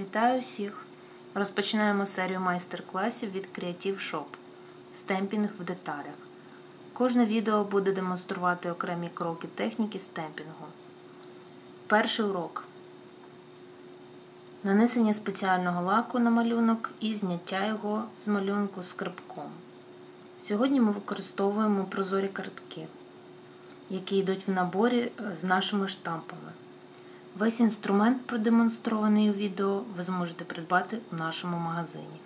Вітаю всіх! Розпочинаємо серію майстер-класів від Creative Shop Стемпінг в деталях. Кожне відео буде демонструвати окремі кроки техніки стемпінгу. Перший урок. Нанесення спеціального лаку на малюнок і зняття його з малюнку скрипком. Сьогодні ми використовуємо прозорі картки, які йдуть в наборі з нашими штампами. Весь інструмент, продемонстрований у відео, ви зможете придбати у нашому магазині.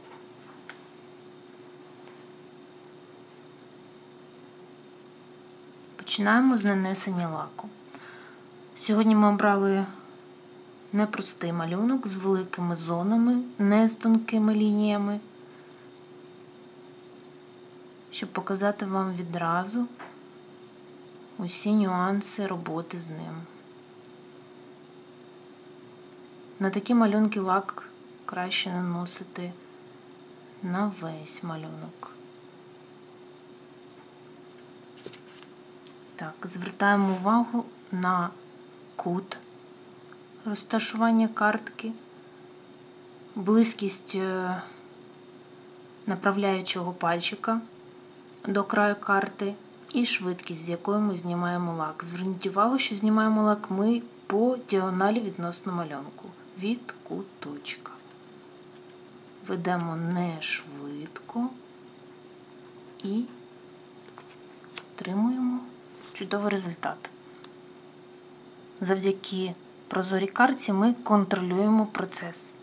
Починаємо з нанесення лаку. Сьогодні ми обрали непростий малюнок з великими зонами, не з тонкими лініями, щоб показати вам відразу усі нюанси роботи з ним. На такі малюнки лак краще наносити на весь малюнок. Так, звертаємо увагу на кут розташування картки, близькість е, направляючого пальчика до краю карти і швидкість, з якою ми знімаємо лак. Зверніть увагу, що знімаємо лак ми по діагоналі відносно малюнку від куточка. Ведемо не швидко і отримуємо чудовий результат. Завдяки прозорій карті ми контролюємо процес.